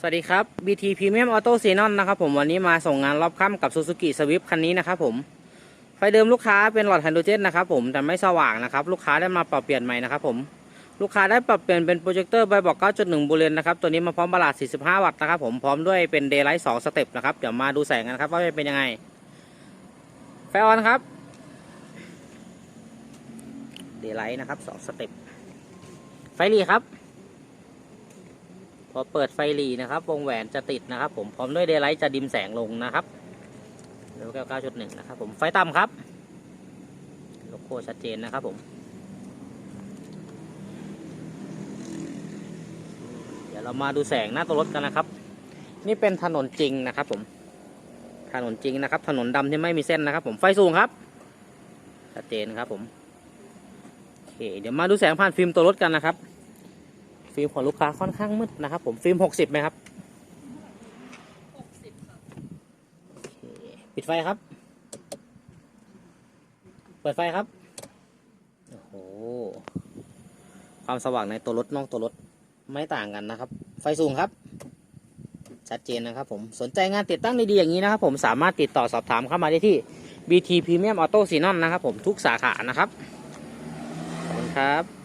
สวัสดีครับ BT Premium Auto Xenon นะครับผมวันนี้มาส่งงานรอบค่ำกับ Suzuki Swift คันนี้นะครับผมไฟเดิมลูกค้าเป็นหลอดไฮโดรเจนนะครับผมแต่ไม่สว่างนะครับลูกค้าได้มาปรับเปลี่ยนใหม่นะครับผมลูกค้าได้ปรับเปลี่ยนเป็นโปรเจคเตอร์ใบบอก 9.1 บูเลนนะครับตัวนี้มาพร้อมบลาด 45 วัตต์นะครับผมพร้อมด้วยเป็น Daylight 2สเต็ปนะครับเดี๋ยวมาดูแสงกันครับว่าเป็นยังไงไฟออนครับ Daylight นะครับ2สเต็ปไฟหลีครับ อเปิดไฟหลีนะครับ วงแหวนจะติดนะครับ ผมพร้อมด้วยเดย์ไลท์จะดิมแสงลงนะครับเลเวล9.1 นะครับ ผมไฟต่ำครับโลโก้ชัดเจนนะครับผม เดี๋ยวเรามาดูแสงหน้าตัวรถกันนะครับ นี่เป็นถนนจริงนะครับ ผม ถนนจริงนะครับ ถนนดำที่ไม่มีเส้นนะครับ ผมไฟสูงครับชัดเจนครับผมโอเคเดี๋ยวมาดูแสงผ่านฟิล์มตัวรถกันนะครับ ฟิล์มของลูกค้าค่อนข้างมืดนะครับ ผมฟิล์มหกสิบไหมครับหกสิบค่ะปิดไฟครับ เปิดไฟครับโอ้โหความสว่างในตัวรถนอกตัวรถไม่ต่างกันนะครับ ไฟสูงครับชัดเจนนะครับผมสนใจงานติดตั้งดีๆอย่างนี้นะครับผมสามารถติดต่อสอบถามเข้ามาได้ที่ BT Premium Auto Xenon นะครับผมทุกสาขานะครับ ขอบคุณครับ